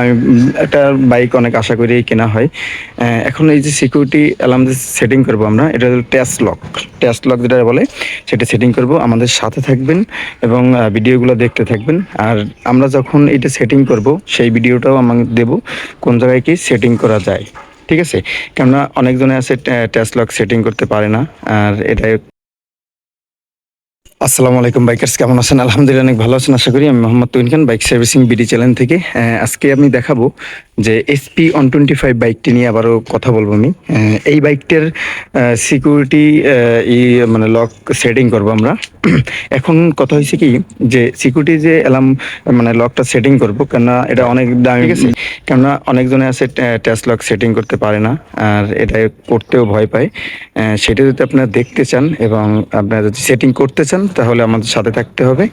আমি একটা বাইক অনেক আশা করি কেনা হয়। এখন এই যে সিকিউরিটি অ্যালার্ম যে সেটিং করব আমরা, এটা হলো টেস্ট লক টেস্ট লক যেটা বলে, সেটা সেটিং করব। আমাদের সাথে থাকবেন এবং ভিডিওগুলো দেখতে থাকবেন। আর আমরা যখন এটা সেটিং করব, সেই ভিডিওটাও আমাকে দেব, কোন জায়গায় কি সেটিং করা যায়। ঠিক আছে? কেননা অনেকজনে আছে টেস্ট লক সেটিং করতে পারে না। আর এটা আসসালামু আলাইকুম বাইকার্স কেমন আছেন? আলহামদুলিল্লাহ অনেক ভালো আছেন আশা করি আমি Mohammad Tuin Khan bike servicing BD channel থেকে। আজকে আমি দেখাবো যে এসপি ওয়ান টোয়েন্টি ফাইভ বাইকটি নিয়ে আবারও কথা বলব আমি। এই বাইকটার সিকিউরিটি ই মানে লক সেটিং করব আমরা। এখন কথা হয়েছে কি যে সিকিউরিটি যে অ্যালার্ম মানে লকটা সেটিং করব কেননা এটা অনেক দামি। আছে। কেননা অনেকজনে আছে টেস্ট লক সেটিং করতে পারে না আর এটা করতেও ভয় পায়। সেটা যদি আপনারা দেখতে চান এবং আপনারা যদি সেটিং করতে চান তাহলে আমাদের সাথে থাকতে হবে।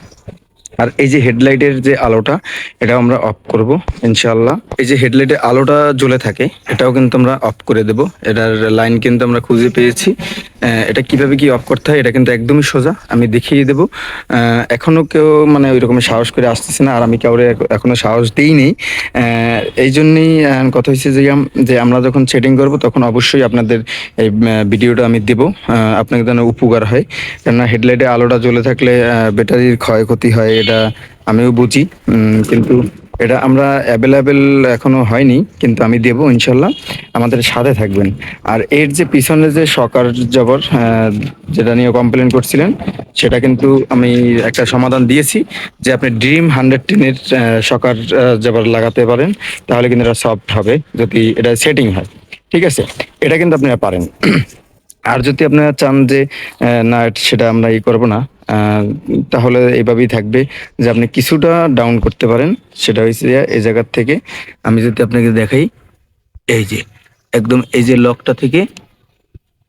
আর এই যে হেডলাইটের যে আলোটা এটা আমরা অফ করব ইনশাল্লাহ এই যে হেডলাইটের আলোটা জ্বলে থাকে, এটাও কিন্তু আমরা অফ করে দেব। এটার লাইন কিন্তু আমরা খুঁজে পেয়েছি। এটা কীভাবে কি অফ করতে হয় এটা কিন্তু একদমই সোজা। আমি দেখিয়ে দেব। আহ, এখনও কেউ মানে ওই রকমের সাহস করে আসতেছে না আর আমি কাউরে এখ- এখনও সাহস দিইনি আহ, এই জন্যই কথা হচ্ছে যে যে আমরা যখন সেটিং করব তখন অবশ্যই আপনাদের এই ভিডিওটা আমি দেব। আপনাদের যেন উপকার হয়। কেননা হেডলাইটে আলোটা জ্বলে থাকলে ব্যাটারির ক্ষয়ক্ষতি হয় এটা আমিও বুঝি। কিন্তু এটা আমরা অ্যাভেলেবেল এখনও হয়নি, কিন্তু আমি দেবো ইনশাল্লাহ, আমাদের সাথে থাকবেন। আর এর যে পিছনে যে সকার জবর যেটা নিয়ে কমপ্লেন করছিলেন, সেটা কিন্তু আমি একটা সমাধান দিয়েছি, যে আপনি ড্রিম হান্ড্রেড টেনের সকার জবর লাগাতে পারেন, তাহলে কিন্তু এটা সফট হবে, যদি এটা সেটিং হয়। ঠিক আছে? এটা কিন্তু আপনারা পারেন। আর যদি আপনারা চান যে না, সেটা আমরা ই করব না তাহলে এভাবেই থাকবে যে আপনি কিছুটা ডাউন করতে পারেন, সেটা হয়েছে এই জায়গার থেকে আমি যদি আপনাকে দেখাই, এই যে, একদম এই যে লকটা থেকে,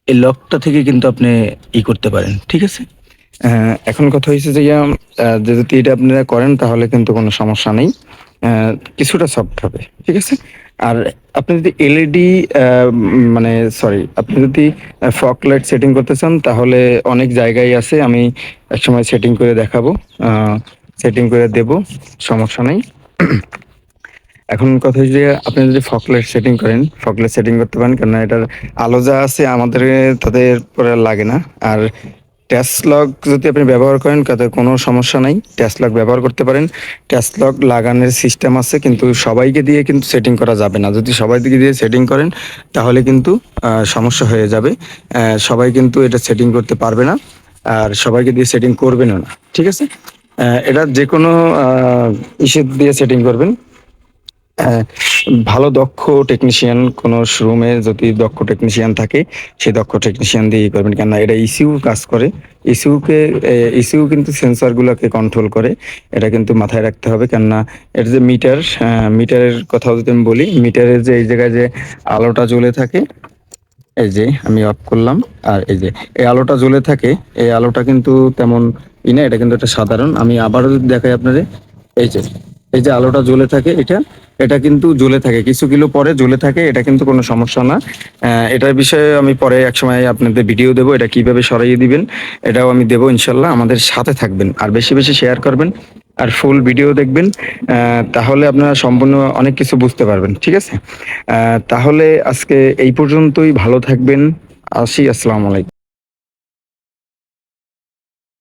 এই লকটা থেকে কিন্তু আপনি ই করতে পারেন, ঠিক আছে? এখন কথা হয়েছে যে যদি এটা আপনারা করেন তাহলে কিন্তু কোনো সমস্যা নেই। কিছুটা সফট হবে, ঠিক আছে? আর আপনি যদি এলইডি মানে সরি আপনি যদি ফক লাইট সেটিং করতে চান, তাহলে অনেক জায়গায় আছে, আমি একসময় সেটিং করে দেখাবো সেটিং করে দেব, সমস্যা নেই। এখন কথা হচ্ছে যে, আপনি যদি ফকলাইট সেটিং করেন ফকলাইট সেটিং করতে পারেন, কেননা এটার আলো যা আছে আমাদের, তাদের পরে লাগে না। আর ট্যাসলক যদি আপনি ব্যবহার করেন, তাতে কোনো সমস্যা নাই। ট্যাসলক ব্যবহার করতে পারেন। ট্যাসলক লাগানোর সিস্টেম আছে, কিন্তু সবাইকে দিয়ে কিন্তু সেটিং করা যাবে না। যদি সবাই দিকে দিয়ে সেটিং করেন, তাহলে কিন্তু সমস্যা হয়ে যাবে। সবাই কিন্তু এটা সেটিং করতে পারবে না, আর সবাইকে দিয়ে সেটিং করবেনও না। ঠিক আছে? এটা যে কোনো ইস্যু দিয়ে সেটিং করবেন। ভালো দক্ষ টেকনিশিয়ান কোনো শোরুমে যদি দক্ষ টেকনিশিয়ান থাকে, সেই দক্ষ টেকনিশিয়ান দিয়ে করবেন। কেননা এটা ইসিউ কাজ করে। ইসিউকে ইসিউ কিন্তু সেন্সরগুলোকে কন্ট্রোল করে। এটা কিন্তু মাথায় রাখতে হবে। কেননা এর যে মিটার মিটারের কথা যদি আমি বলি মিটারের যে এই জায়গায় যে আলোটা জ্বলে থাকে, এই যে আমি অফ করলাম, আর এই যে এই আলোটা জ্বলে থাকে, এই আলোটা কিন্তু তেমন ই না, এটা কিন্তু একটা সাধারণ। আমি আবারও দেখাই আপনাদের, এই যে এই যে আলোটা জ্বলে থাকে, এটা এটা কিন্তু জ্বলে থাকে। কিছু কিলো পরে জ্বলে থাকে, এটা কিন্তু কোনো সমস্যা না। এটার বিষয়ে আমি পরে একসময় আপনাদের ভিডিও দেবো, এটা কীভাবে সরাইয়ে দিবেন, এটাও আমি দেবো ইনশাল্লাহ। আমাদের সাথে থাকবেন, আর বেশি বেশি শেয়ার করবেন, আর ফুল ভিডিও দেখবেন তাহলে আপনারা সম্পূর্ণ অনেক কিছু বুঝতে পারবেন, ঠিক আছে? তাহলে আজকে এই পর্যন্তই, ভালো থাকবেন। আসি, আসসালামু আলাইকুম।